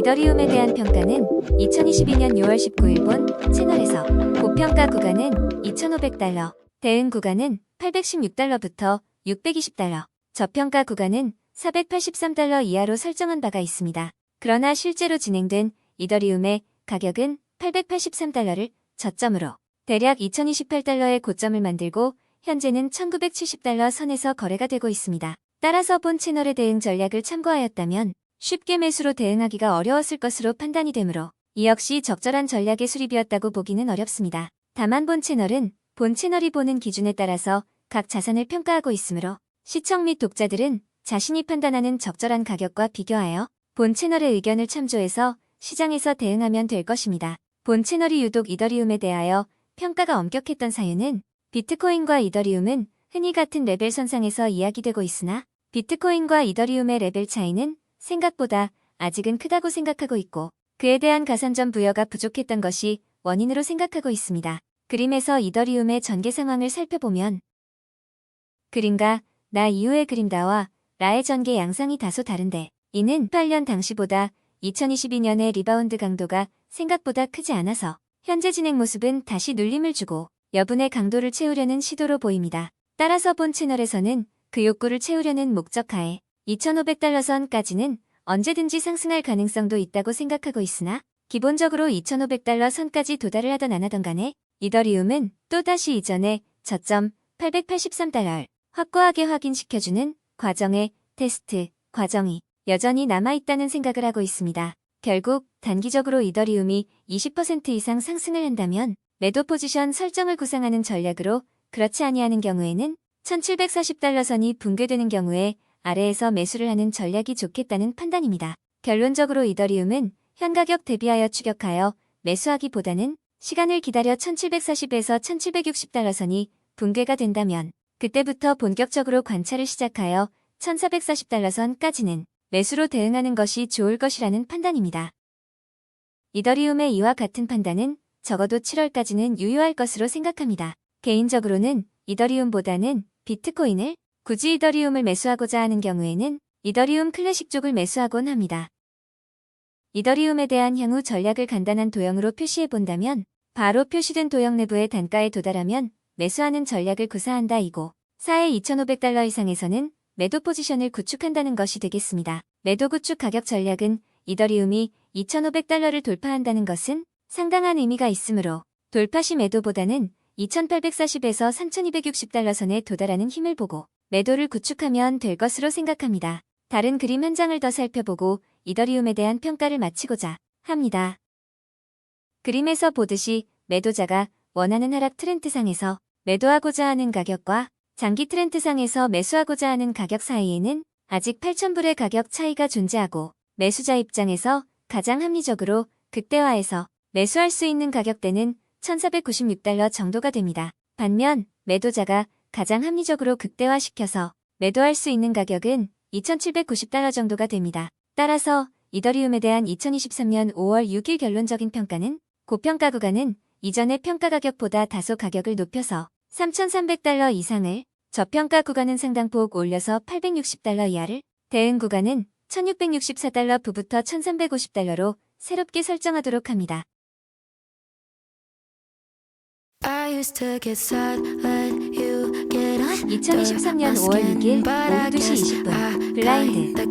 이더리움에 대한 평가는 2022년 6월 19일 본 채널에서 고평가 구간은 2,500달러, 대응 구간은 816달러부터 620달러, 저평가 구간은 483달러 이하로 설정한 바가 있습니다. 그러나 실제로 진행된 이더리움의 가격은 883달러를 저점으로 대략 2028달러의 고점을 만들고 현재는 1970달러 선에서 거래가 되고 있습니다. 따라서 본 채널의 대응 전략을 참고하였다면 쉽게 매수로 대응하기가 어려웠을 것으로 판단이 되므로 이 역시 적절한 전략의 수립이었다고 보기는 어렵습니다. 다만 본 채널은 본 채널이 보는 기준에 따라서 각 자산을 평가하고 있으므로 시청 및 독자들은 자신이 판단하는 적절한 가격과 비교하여 본 채널의 의견을 참조해서 시장에서 대응하면 될 것입니다. 본 채널이 유독 이더리움에 대하여 평가가 엄격했던 사유는 비트코인과 이더리움은 흔히 같은 레벨 선상에서 이야기되고 있으나 비트코인과 이더리움의 레벨 차이는 생각보다 아직은 크다고 생각하고 있고 그에 대한 가산점 부여가 부족했던 것이 원인으로 생각하고 있습니다. 그림에서 이더리움의 전개 상황을 살펴보면 그림과 나 이후의 그림다와 라의 전개 양상이 다소 다른데 이는 8년 당시보다 2022년의 리바운드 강도가 생각보다 크지 않아서 현재 진행 모습은 다시 눌림을 주고 여분의 강도를 채우려는 시도로 보입니다. 따라서 본 채널에서는 그 욕구를 채우려는 목적하에 2,500달러 선까지는 언제든지 상승할 가능성도 있다고 생각하고 있으나 기본적으로 2,500달러 선까지 도달을 하던 안 하던 간에 이더리움은 또다시 이전의 저점 883달러를 확고하게 확인시켜주는 과정의 테스트 과정이 여전히 남아있다는 생각을 하고 있습니다. 결국 단기적으로 이더리움이 20% 이상 상승을 한다면 매도 포지션 설정을 구상하는 전략으로 그렇지 아니하는 경우에는 1740달러 선이 붕괴되는 경우에 아래에서 매수를 하는 전략이 좋겠다는 판단입니다. 결론적으로 이더리움은 현 가격 대비하여 추격하여 매수하기보다는 시간을 기다려 1740에서 1760달러 선이 붕괴가 된다면 그때부터 본격적으로 관찰을 시작하여 1440달러 선까지는 매수로 대응하는 것이 좋을 것이라는 판단입니다. 이더리움의 이와 같은 판단은 적어도 7월까지는 유효할 것으로 생각합니다. 개인적으로는 이더리움보다는 비트코인을 굳이 이더리움을 매수하고자 하는 경우에는 이더리움 클래식 쪽을 매수하곤 합니다. 이더리움에 대한 향후 전략을 간단한 도형으로 표시해 본다면 바로 표시된 도형 내부의 단가에 도달하면 매수하는 전략을 구사한다 이고 4의 2,500달러 이상에서는 매도 포지션을 구축한다는 것이 되겠습니다. 매도 구축 가격 전략은 이더리움이 2,500달러를 돌파한다는 것은 상당한 의미가 있으므로 돌파 시 매도보다는 2,840에서 3,260달러 선에 도달하는 힘을 보고 매도를 구축하면 될 것으로 생각합니다. 다른 그림 한 장을 더 살펴보고 이더리움에 대한 평가를 마치고자 합니다. 그림에서 보듯이 매도자가 원하는 하락 트렌드상에서 매도하고자 하는 가격과 장기 트렌드상에서 매수하고자 하는 가격 사이에는 아직 8,000불의 가격 차이가 존재하고 매수자 입장에서 가장 합리적으로 극대화해서 매수할 수 있는 가격대는 1,496달러 정도가 됩니다. 반면 매도자가 가장 합리적으로 극대화시켜서 매도할 수 있는 가격은 2,790달러 정도가 됩니다. 따라서 이더리움에 대한 2023년 5월 6일 결론적인 평가는 고평가 구간은 이전의 평가 가격보다 다소 가격을 높여서 3,300달러 이상을 저평가 구간은 상당폭 올려서 860달러 이하를 대응 구간은 1664달러 부부터 1350달러로 새롭게 설정하도록 합니다. I used to get sad when you 2023년 5월 6일 오후 2시 20분. 블라인드